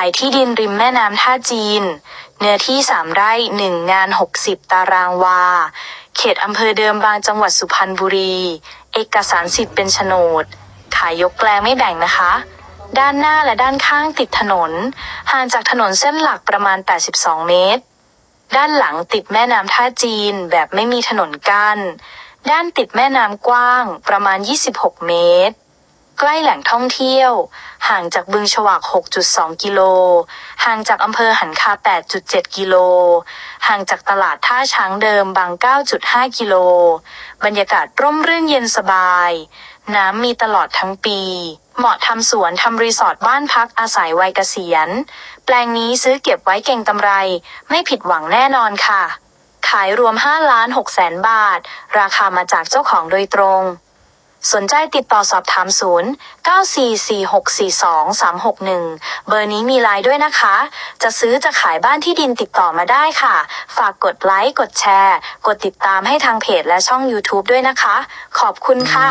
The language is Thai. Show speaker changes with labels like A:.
A: ายที่ดินริมแม่น้ำท่าจีน เนื้อที่3ไร่1งาน 60 ตารางวา เขตอำเภอเดิมบางจังหวัดสุพรรณบุรี เอกสารสิทธิ์เป็นโฉนด ขายยกแปลงไม่แบ่งนะคะ ด้านหน้าและด้านข้างติดถนน ห่างจากถนนเส้นหลักประมาณ 82 เมตร ด้านหลังติดแม่น้ำท่าจีนแบบไม่มีถนนกัน้น ด้านติดแม่น้ำกว้างประมาณ 26 เมตร ใกล้แหล่งท่องเที่ยว ห่างจากบึงฉวาก 6.2 กิโล ห่างจากอำเภอหันคา 8.7 กิโล ห่างจากตลาดท่าช้างเดิมบาง 9.5 กิโล บรรยากาศร่มรื่นเย็นสบาย น้ำมีตลอดทั้งปี เหมาะทำสวนทำรีสอร์ทบ้านพักอาศัยวัยเกษียณ แปลงนี้ซื้อเก็บไว้เก่งกำไร ไม่ผิดหวังแน่นอนค่ะ ขายรวม5ล้าน6แสนบาท ราคามาจากเจ้าของโดยตรง สนใจติดต่อสอบถามศูนย์944642361 เบอร์นี้มีไลน์ด้วยนะคะ จะซื้อจะขายบ้านที่ดินติดต่อมาได้ค่ะ ฝากกดไลค์ กดแชร์ กดติดตามให้ทางเพจและช่อง YouTube ด้วยนะคะ ขอบคุณค่ะ